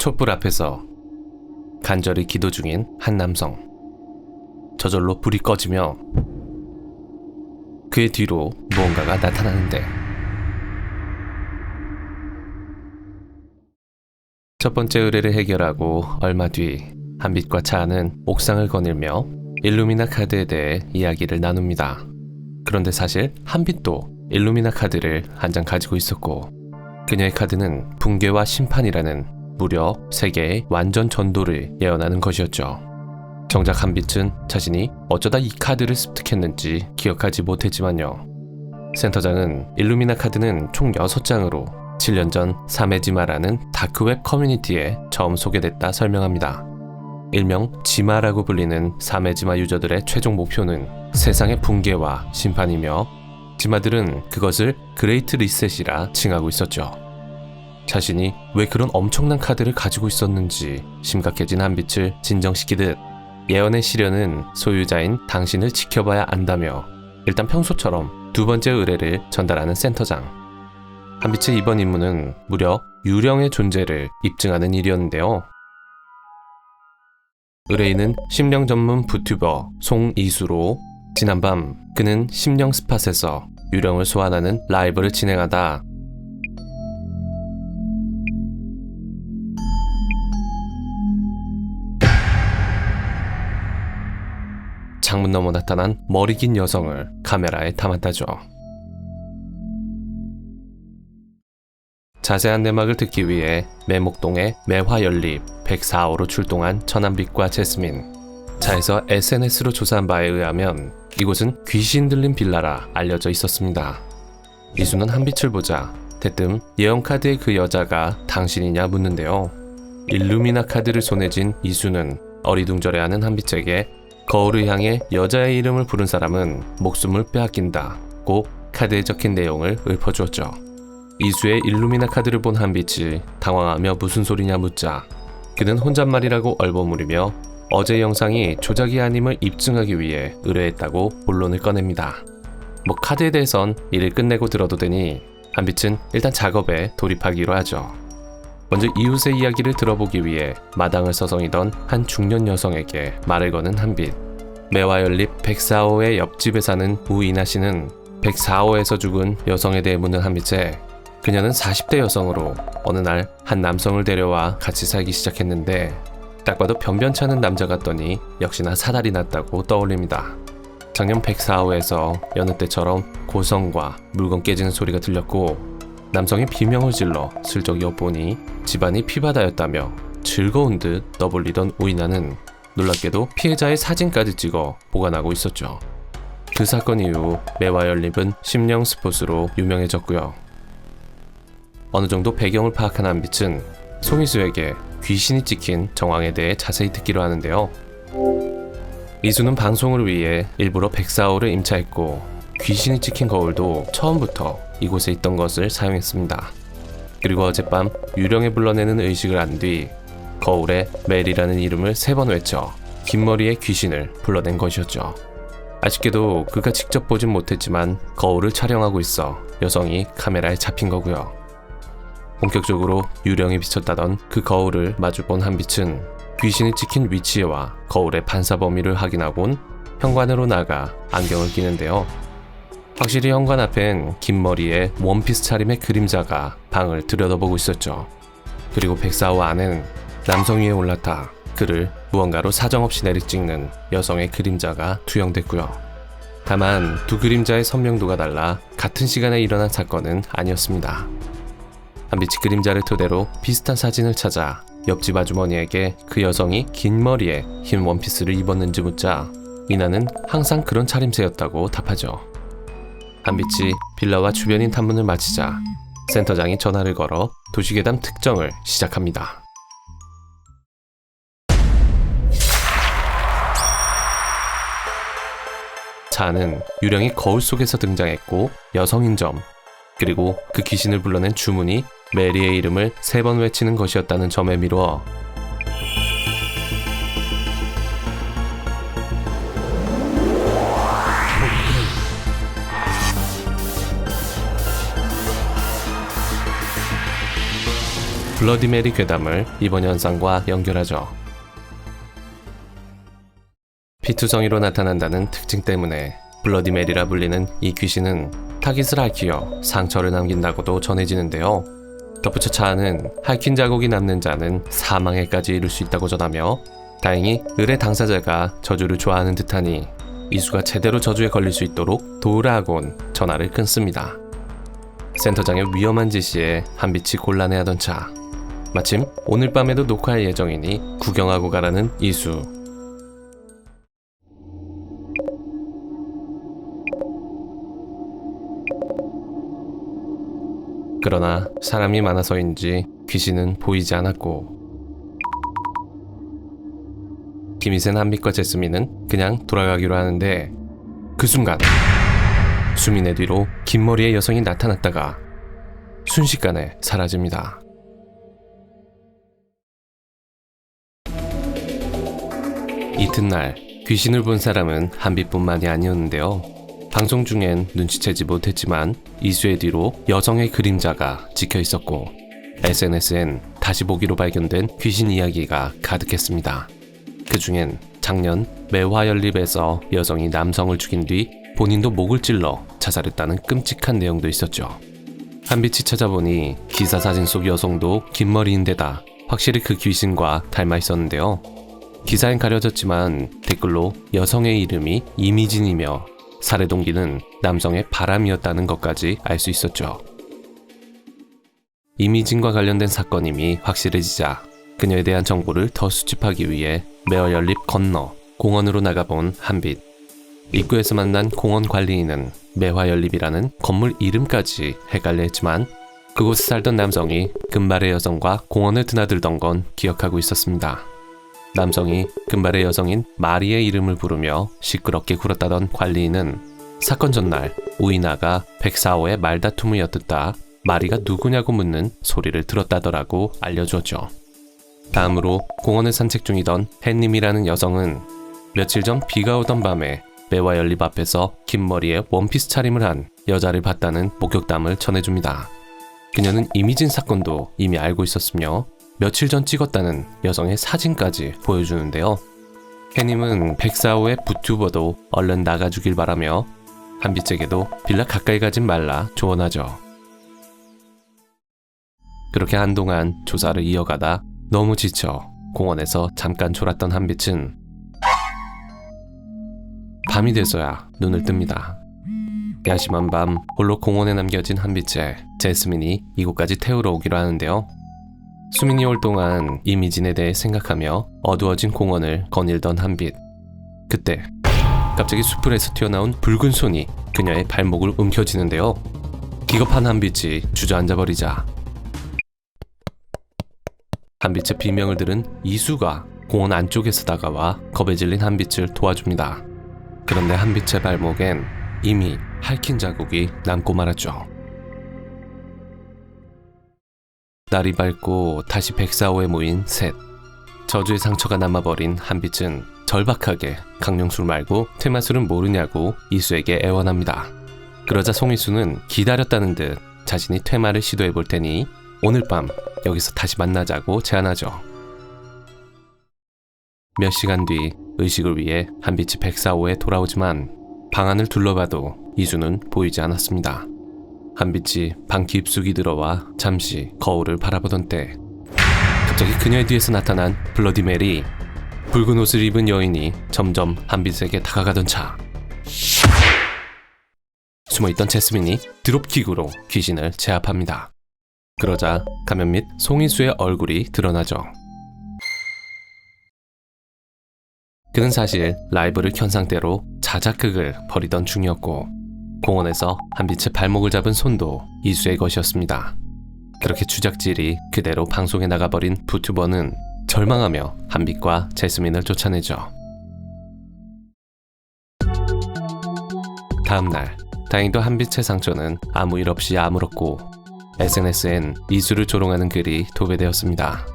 촛불 앞에서 간절히 기도 중인 한 남성. 저절로 불이 꺼지며 그의 뒤로 무언가가 나타나는데 첫 번째 의뢰를 해결하고 얼마 뒤 한빛과 차은은 옥상을 거닐며 일루미나 카드에 대해 이야기를 나눕니다. 그런데 사실 한빛도 일루미나 카드를 한 장 가지고 있었고 그녀의 카드는 붕괴와 심판이라는 무려 세 개의 완전 전도를 예언하는 것이었죠. 정작 한빛은 자신이 어쩌다 이 카드를 습득했는지 기억하지 못했지만요. 센터장은 일루미나 카드는 총 6장으로 7년 전 사메지마라는 다크웹 커뮤니티에 처음 소개됐다 설명합니다. 일명 지마라고 불리는 사메지마 유저들의 최종 목표는 세상의 붕괴와 심판이며 지마들은 그것을 그레이트 리셋이라 칭하고 있었죠. 자신이 왜 그런 엄청난 카드를 가지고 있었는지 심각해진 한빛을 진정시키듯 예언의 시련은 소유자인 당신을 지켜봐야 안다며 일단 평소처럼 두 번째 의뢰를 전달하는 센터장. 한빛의 이번 임무는 무려 유령의 존재를 입증하는 일이었는데요. 의뢰인은 심령 전문 부튜버 송이수로 지난밤 그는 심령 스팟에서 유령을 소환하는 라이브를 진행하다 창문 너머 나타난 머리 긴 여성을 카메라에 담았다죠. 자세한 내막을 듣기 위해 매목동의 매화연립 104호로 출동한 천안빛과 제스민. 차에서 SNS로 조사한 바에 의하면 이곳은 귀신 들린 빌라라 알려져 있었습니다. 이수는 한빛을 보자 대뜸 예언 카드의 그 여자가 당신이냐 묻는데요. 일루미나 카드를 손에 쥔 이수는 어리둥절해하는 한빛에게 거울을 향해 여자의 이름을 부른 사람은 목숨을 빼앗긴다. 고 카드에 적힌 내용을 읊어주었죠. 이수의 일루미나 카드를 본 한빛이 당황하며 무슨 소리냐 묻자 그는 혼잣말이라고 얼버무리며 어제 영상이 조작이 아님을 입증하기 위해 의뢰했다고 본론을 꺼냅니다. 뭐 카드에 대해선 일을 끝내고 들어도 되니 한빛은 일단 작업에 돌입하기로 하죠. 먼저 이웃의 이야기를 들어보기 위해 마당을 서성이던 한 중년 여성에게 말을 거는 한빛. 매화 연립 104호의 옆집에 사는 우이나 씨는 104호에서 죽은 여성에 대해 묻는 한빛에 그녀는 40대 여성으로 어느 날 한 남성을 데려와 같이 살기 시작했는데 딱 봐도 변변찮은 남자 같더니 역시나 사달이 났다고 떠올립니다. 작년 104호에서 여느 때처럼 고성과 물건 깨지는 소리가 들렸고 남성이 비명을 질러 슬쩍 엿보니 집안이 피바다였다며 즐거운 듯 떠벌리던 우이나는 놀랍게도 피해자의 사진까지 찍어 보관하고 있었죠. 그 사건 이후 매화 연립은 심령 스폿으로 유명해졌고요. 어느 정도 배경을 파악한 한빛은 송이수에게 귀신이 찍힌 정황에 대해 자세히 듣기로 하는데요. 이수는 방송을 위해 일부러 백사호를 임차했고 귀신이 찍힌 거울도 처음부터 이곳에 있던 것을 사용했습니다. 그리고 어젯밤 유령에 불러내는 의식을 한 뒤 거울에 멜이라는 이름을 세 번 외쳐 긴 머리의 귀신을 불러낸 것이었죠. 아쉽게도 그가 직접 보진 못했지만 거울을 촬영하고 있어 여성이 카메라에 잡힌 거고요. 본격적으로 유령이 비쳤다던 그 거울을 마주본 한빛은 귀신이 찍힌 위치와 거울의 반사 범위를 확인하곤 현관으로 나가 안경을 끼는데요. 확실히 현관 앞엔 긴 머리에 원피스 차림의 그림자가 방을 들여다보고 있었죠. 그리고 백사호 안엔 남성 위에 올라타 그를 무언가로 사정없이 내리찍는 여성의 그림자가 투영됐고요. 다만 두 그림자의 선명도가 달라 같은 시간에 일어난 사건은 아니었습니다. 한빛이 그림자를 토대로 비슷한 사진을 찾아 옆집 아주머니에게 그 여성이 긴 머리에 흰 원피스를 입었는지 묻자 이나는 항상 그런 차림새였다고 답하죠. 한빛이 빌라와 주변인 탐문을 마치자 센터장이 전화를 걸어 도시괴담 특정을 시작합니다. 차는 유령이 거울 속에서 등장했고 여성인 점 그리고 그 귀신을 불러낸 주문이 메리의 이름을 세 번 외치는 것이었다는 점에 미루어 블러디 메리 괴담을 이번 현상과 연결하죠. 피투성이로 나타난다는 특징 때문에 블러디 메리라 불리는 이 귀신은 타깃을 핥히어 상처를 남긴다고도 전해지는데요. 덧붙여 차하는 핥힌 자국이 남는 자는 사망에까지 이를 수 있다고 전하며 다행히 의뢰 당사자가 저주를 좋아하는 듯하니 이수가 제대로 저주에 걸릴 수 있도록 도우라 하곤 전화를 끊습니다. 센터장의 위험한 지시에 한빛이 곤란해하던 차. 마침 오늘 밤에도 녹화할 예정이니 구경하고 가라는 이수. 그러나 사람이 많아서인지 귀신은 보이지 않았고 김희센 한빛과 제스민은 그냥 돌아가기로 하는데 그 순간 수민의 뒤로 긴 머리의 여성이 나타났다가 순식간에 사라집니다. 이튿날 귀신을 본 사람은 한빛뿐만이 아니었는데요. 방송 중엔 눈치채지 못했지만 이수의 뒤로 여성의 그림자가 찍혀 있었고 SNS엔 다시 보기로 발견된 귀신 이야기가 가득했습니다. 그 중엔 작년 매화연립에서 여성이 남성을 죽인 뒤 본인도 목을 찔러 자살했다는 끔찍한 내용도 있었죠. 한빛이 찾아보니 기사 사진 속 여성도 긴 머리인데다 확실히 그 귀신과 닮아 있었는데요. 기사엔 가려졌지만 댓글로 여성의 이름이 이미진이며 살해 동기는 남성의 바람이었다는 것까지 알 수 있었죠. 이미진과 관련된 사건임이 확실해지자 그녀에 대한 정보를 더 수집하기 위해 매어 연립 건너 공원으로 나가본 한빛. 입구에서 만난 공원 관리인은 매화연립이라는 건물 이름까지 헷갈려 했지만 그곳에 살던 남성이 금발의 여성과 공원을 드나들던 건 기억하고 있었습니다. 남성이 금발의 여성인 마리의 이름을 부르며 시끄럽게 굴었다던 관리인은 사건 전날 우이나가 백사오의 말다툼을 엿듣다 마리가 누구냐고 묻는 소리를 들었다더라고 알려주었죠. 다음으로 공원을 산책 중이던 햇님이라는 여성은 며칠 전 비가 오던 밤에 매화 연립 앞에서 긴 머리에 원피스 차림을 한 여자를 봤다는 목격담을 전해줍니다. 그녀는 이미진 사건도 이미 알고 있었으며 며칠 전 찍었다는 여성의 사진까지 보여주는데요. 해님은 백사호의 부튜버도 얼른 나가주길 바라며 한빛에게도 빌라 가까이 가진 말라 조언하죠. 그렇게 한동안 조사를 이어가다 너무 지쳐 공원에서 잠깐 졸았던 한빛은 밤이 돼서야 눈을 뜹니다. 야심한 밤 홀로 공원에 남겨진 한빛에 제스민이 이곳까지 태우러 오기로 하는데요. 수민이 올 동안 이미진에 대해 생각하며 어두워진 공원을 거닐던 한빛. 그때 갑자기 수풀에서 튀어나온 붉은 손이 그녀의 발목을 움켜쥐는데요. 기겁한 한빛이 주저앉아 버리자 한빛의 비명을 들은 이수가 공원 안쪽에서 다가와 겁에 질린 한빛을 도와줍니다. 그런데 한빛의 발목엔 이미 핥힌 자국이 남고 말았죠. 날이 밝고 다시 백사호에 모인 셋. 저주의 상처가 남아버린 한빛은 절박하게 강령술 말고 퇴마술은 모르냐고 이수에게 애원합니다. 그러자 송이수는 기다렸다는 듯 자신이 퇴마를 시도해 볼 테니 오늘 밤 여기서 다시 만나자고 제안하죠. 몇 시간 뒤 의식을 위해 한빛이 백사호에 돌아오지만 방 안을 둘러봐도 이수는 보이지 않았습니다. 한빛이 방 깊숙이 들어와 잠시 거울을 바라보던 때 갑자기 그녀의 뒤에서 나타난 블러디 메리 붉은 옷을 입은 여인이 점점 한빛에게 다가가던 차 숨어있던 제스민이 드롭킥으로 귀신을 제압합니다. 그러자 가면 및 송이수의 얼굴이 드러나죠. 그는 사실 라이브를 켠 상태로 자작극을 벌이던 중이었고 공원에서 한 빛의 발목을 잡은 손도 이수의 것이었습니다. 그렇게 주작질이 그대로 방송에 나가버린 부튜버는 절망하며 한빛과 제스민을 쫓아내죠. 다음 날 다행히도 한빛의 상처는 아무 일 없이 아물었고 SNS엔 이수를 조롱하는 글이 도배되었습니다.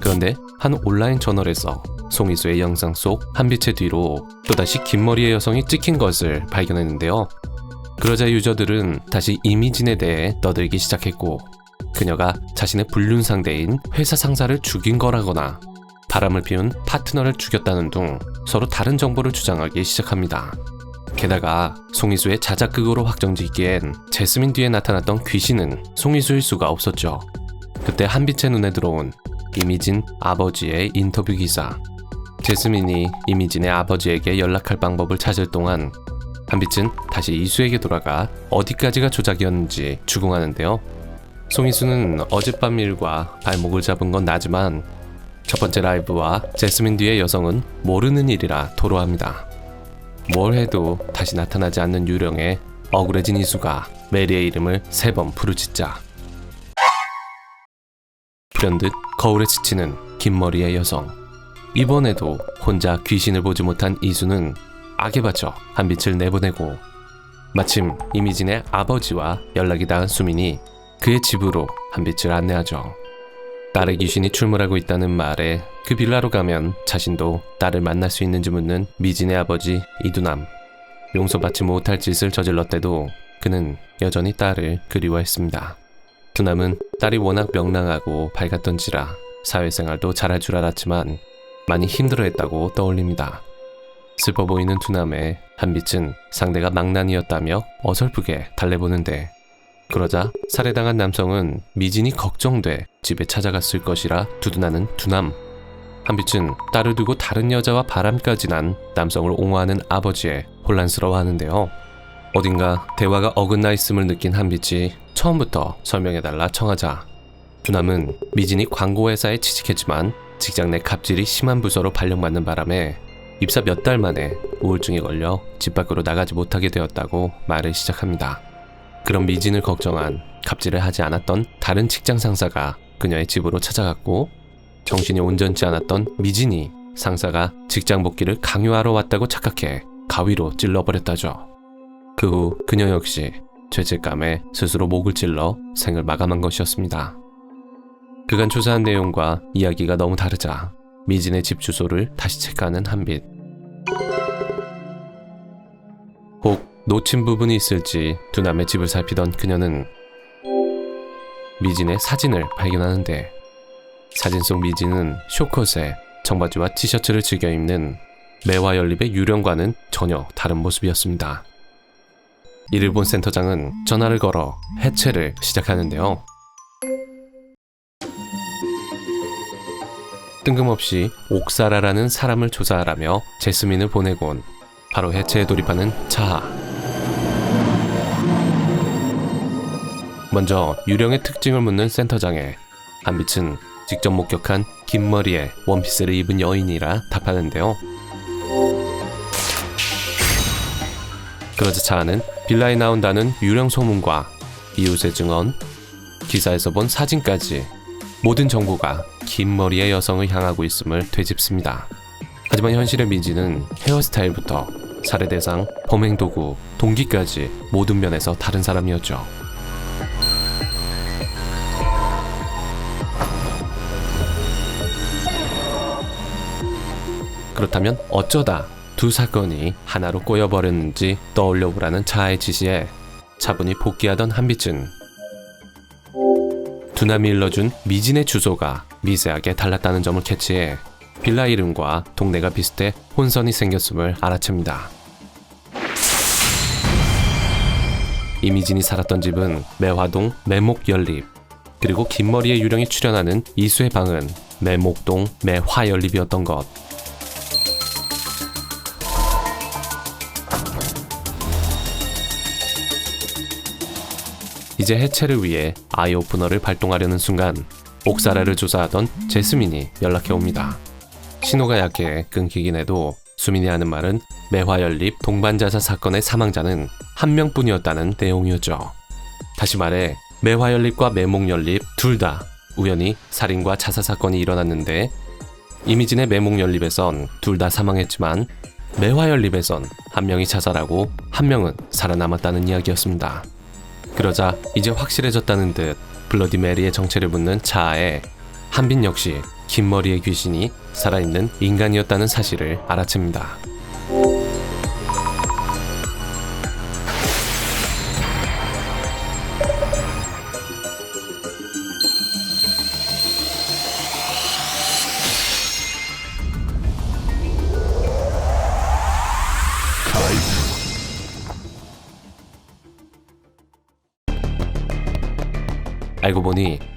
그런데 한 온라인 저널에서 송이수의 영상 속 한빛의 뒤로 또다시 긴 머리의 여성이 찍힌 것을 발견했는데요. 그러자 유저들은 다시 이미진에 대해 떠들기 시작했고 그녀가 자신의 불륜 상대인 회사 상사를 죽인 거라거나 바람을 피운 파트너를 죽였다는 둥 서로 다른 정보를 주장하기 시작합니다. 게다가 송이수의 자작극으로 확정짓기엔 제스민 뒤에 나타났던 귀신은 송이수일 수가 없었죠. 그때 한빛의 눈에 들어온 이미진 아버지의 인터뷰 기사. 제스민이 이미진의 아버지에게 연락할 방법을 찾을 동안 한빛은 다시 이수에게 돌아가 어디까지가 조작이었는지 추궁하는데요. 송이수는 어젯밤 일과 발목을 잡은 건 나지만 첫 번째 라이브와 제스민 뒤의 여성은 모르는 일이라 토로합니다. 뭘 해도 다시 나타나지 않는 유령에 억울해진 이수가 메리의 이름을 세 번 부르짖자 불현듯 거울에 지치는 긴 머리의 여성 이번에도 혼자 귀신을 보지 못한 이수는 악에 바쳐 한빛을 내보내고 마침 이미진의 아버지와 연락이 닿은 수민이 그의 집으로 한빛을 안내하죠. 딸의 귀신이 출몰하고 있다는 말에 그 빌라로 가면 자신도 딸을 만날 수 있는지 묻는 미진의 아버지 이두남. 용서받지 못할 짓을 저질렀대도 그는 여전히 딸을 그리워했습니다. 두남은 딸이 워낙 명랑하고 밝았던지라 사회생활도 잘할 줄 알았지만 많이 힘들어했다고 떠올립니다. 슬퍼 보이는 두남의 한빛은 상대가 망난이었다며 어설프게 달래보는데 그러자 살해당한 남성은 미진이 걱정돼 집에 찾아갔을 것이라 두둔하는 두남. 한빛은 딸을 두고 다른 여자와 바람까지 난 남성을 옹호하는 아버지에 혼란스러워하는데요. 어딘가 대화가 어긋나 있음을 느낀 한빛이 처음부터 설명해달라 청하자 두남은 미진이 광고회사에 취직했지만 직장 내 갑질이 심한 부서로 발령받는 바람에 입사 몇 달 만에 우울증에 걸려 집 밖으로 나가지 못하게 되었다고 말을 시작합니다. 그런 미진을 걱정한 갑질을 하지 않았던 다른 직장 상사가 그녀의 집으로 찾아갔고 정신이 온전치 않았던 미진이 상사가 직장 복귀를 강요하러 왔다고 착각해 가위로 찔러버렸다죠. 그 후 그녀 역시 죄책감에 스스로 목을 찔러 생을 마감한 것이었습니다. 그간 조사한 내용과 이야기가 너무 다르자 미진의 집 주소를 다시 체크하는 한빛. 혹 놓친 부분이 있을지 두 남의 집을 살피던 그녀는 미진의 사진을 발견하는데 사진 속 미진은 쇼컷에 청바지와 티셔츠를 즐겨 입는 매화 연립의 유령과는 전혀 다른 모습이었습니다. 이를 본 센터장은 전화를 걸어 해체를 시작하는데요. 뜬금없이 옥사라라는 사람을 조사하라며 제스민을 보내곤 바로 해체에 돌입하는 차하. 먼저 유령의 특징을 묻는 센터장에 한빛은 직접 목격한 긴 머리에 원피스를 입은 여인이라 답하는데요. 그러자 차하는 빌라에 나온다는 유령 소문과 이웃의 증언, 기사에서 본 사진까지 모든 정보가 긴 머리의 여성을 향하고 있음을 되짚습니다. 하지만 현실의 미지는 헤어스타일부터 살해 대상, 범행 도구, 동기까지 모든 면에서 다른 사람이었죠. 그렇다면 어쩌다 두 사건이 하나로 꼬여버렸는지 떠올려보라는 차의 지시에 차분히 복귀하던 한빛은 두남이 일러준 미진의 주소가 미세하게 달랐다는 점을 캐치해 빌라 이름과 동네가 비슷해 혼선이 생겼음을 알아챕니다. 이미진이 살았던 집은 매화동 매목 연립 그리고 긴 머리의 유령이 출연하는 이수의 방은 매목동 매화 연립이었던 것. 이제 해체를 위해 아이 오프너를 발동하려는 순간 옥사라를 조사하던 제스민이 연락해 옵니다. 신호가 약해 끊기긴 해도 수민이 하는 말은 매화연립 동반자사 사건의 사망자는 한 명뿐이었다는 내용이었죠. 다시 말해 매화연립과 매목연립 둘 다 우연히 살인과 자살 사건이 일어났는데 이미진의 매목연립에선 둘 다 사망했지만 매화연립에선 한 명이 자살하고 한 명은 살아남았다는 이야기였습니다. 그러자 이제 확실해졌다는 듯 블러디 메리의 정체를 묻는 차아에 한빈 역시 긴 머리의 귀신이 살아있는 인간이었다는 사실을 알아챕니다.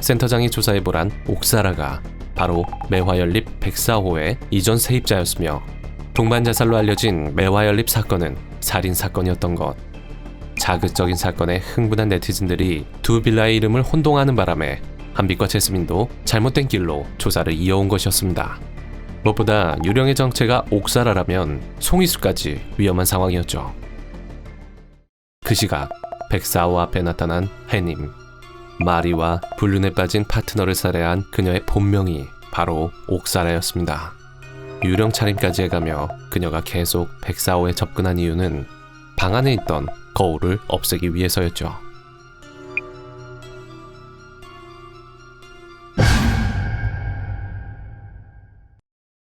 센터장이 조사해보란 옥사라가 바로 매화연립 104호의 이전 세입자였으며 동반 자살로 알려진 매화연립 사건은 살인 사건이었던 것. 자극적인 사건에 흥분한 네티즌들이 두 빌라의 이름을 혼동하는 바람에 한빛과 제스민도 잘못된 길로 조사를 이어온 것이었습니다. 무엇보다 유령의 정체가 옥사라라면 송이수까지 위험한 상황이었죠. 그 시각 백사호 앞에 나타난 해님. 마리와 불륜에 빠진 파트너를 살해한 그녀의 본명이 바로 옥사라였습니다. 유령 차림까지 해가며 그녀가 계속 백사호에 접근한 이유는 방 안에 있던 거울을 없애기 위해서였죠.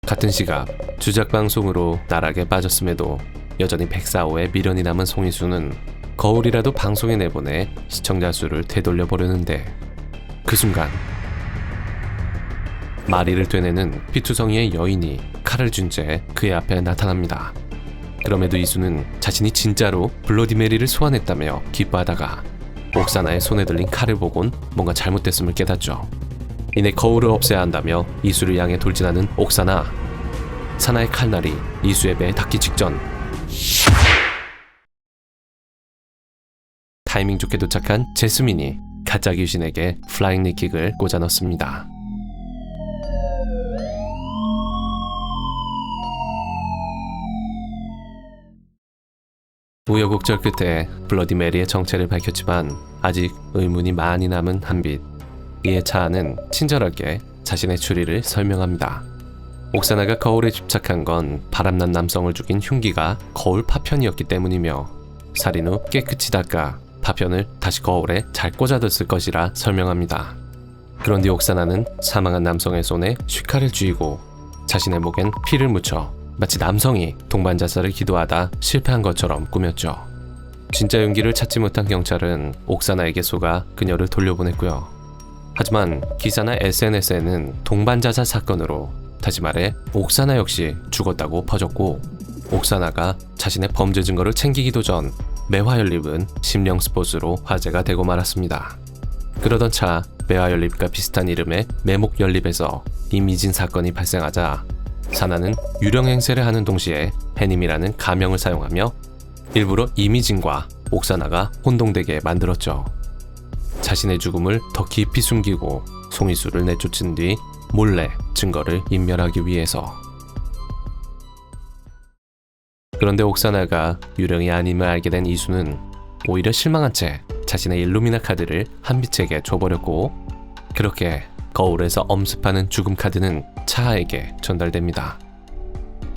같은 시각 주작 방송으로 나락에 빠졌음에도 여전히 백사호에 미련이 남은 송이수는 거울이라도 방송에 내보내 시청자 수를 되돌려 보려는데 그 순간 마리를 되내는 피투성이의 여인이 칼을 준 채 그의 앞에 나타납니다. 그럼에도 이수는 자신이 진짜로 블러디 메리를 소환했다며 기뻐하다가 옥사나의 손에 들린 칼을 보곤 뭔가 잘못됐음을 깨닫죠. 이내 거울을 없애야 한다며 이수를 향해 돌진하는 옥사나. 사나의 칼날이 이수의 배에 닿기 직전 타이밍 좋게 도착한 제스민이 가짜 귀신에게 플라잉 니킥을 꽂아 넣습니다. 우여곡절 끝에 블러디 메리의 정체를 밝혔지만 아직 의문이 많이 남은 한빛. 이에 차안은 친절하게 자신의 추리를 설명합니다. 옥사나가 거울에 집착한 건 바람난 남성을 죽인 흉기가 거울 파편이었기 때문이며 살인 후 깨끗이 닦아 파편을 다시 거울에 잘 꽂아뒀을 것이라 설명합니다. 그런 뒤 옥사나는 사망한 남성의 손에 슈카를 쥐고 자신의 목엔 피를 묻혀 마치 남성이 동반 자살을 기도하다 실패한 것처럼 꾸몄죠. 진짜 용기를 찾지 못한 경찰은 옥사나에게 속아 그녀를 돌려보냈고요. 하지만 기사나 SNS에는 동반 자살 사건으로 다시 말해 옥사나 역시 죽었다고 퍼졌고 옥사나가 자신의 범죄 증거를 챙기기도 전 매화연립은 심령 스포츠로 화제가 되고 말았습니다. 그러던 차 매화연립과 비슷한 이름의 매목연립에서 이미진 사건이 발생하자 사나는 유령 행세를 하는 동시에 해님이라는 가명을 사용하며 일부러 이미진과 옥사나가 혼동되게 만들었죠. 자신의 죽음을 더 깊이 숨기고 송이수를 내쫓은 뒤 몰래 증거를 인멸하기 위해서. 그런데 옥사나가 유령이 아님을 알게 된 이수는 오히려 실망한 채 자신의 일루미나 카드를 한빛에게 줘버렸고 그렇게 거울에서 엄습하는 죽음 카드는 차하에게 전달됩니다.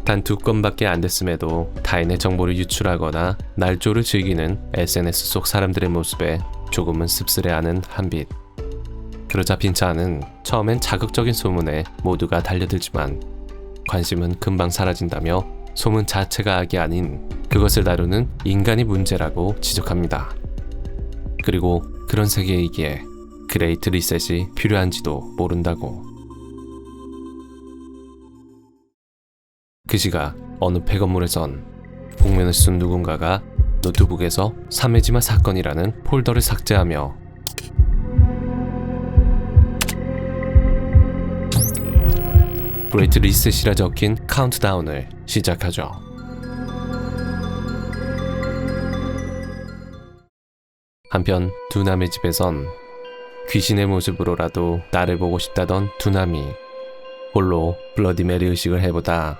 단 두 건밖에 안 됐음에도 타인의 정보를 유출하거나 날조를 즐기는 SNS 속 사람들의 모습에 조금은 씁쓸해하는 한빛. 그러자 빈차는 처음엔 자극적인 소문에 모두가 달려들지만 관심은 금방 사라진다며 소문 자체가 악이 아닌 그것을 다루는 인간이 문제라고 지적합니다. 그리고 그런 세계이기에 그레이트 리셋이 필요한지도 모른다고. 그 시각 어느 폐건물에선 복면을 쓴 누군가가 노트북에서 사메지마 사건이라는 폴더를 삭제하며 브레이트 리셋이라 적힌 카운트다운을 시작하죠. 한편 두남의 집에선 귀신의 모습으로라도 나를 보고 싶다던 두남이 홀로 블러디 메리 의식을 해보다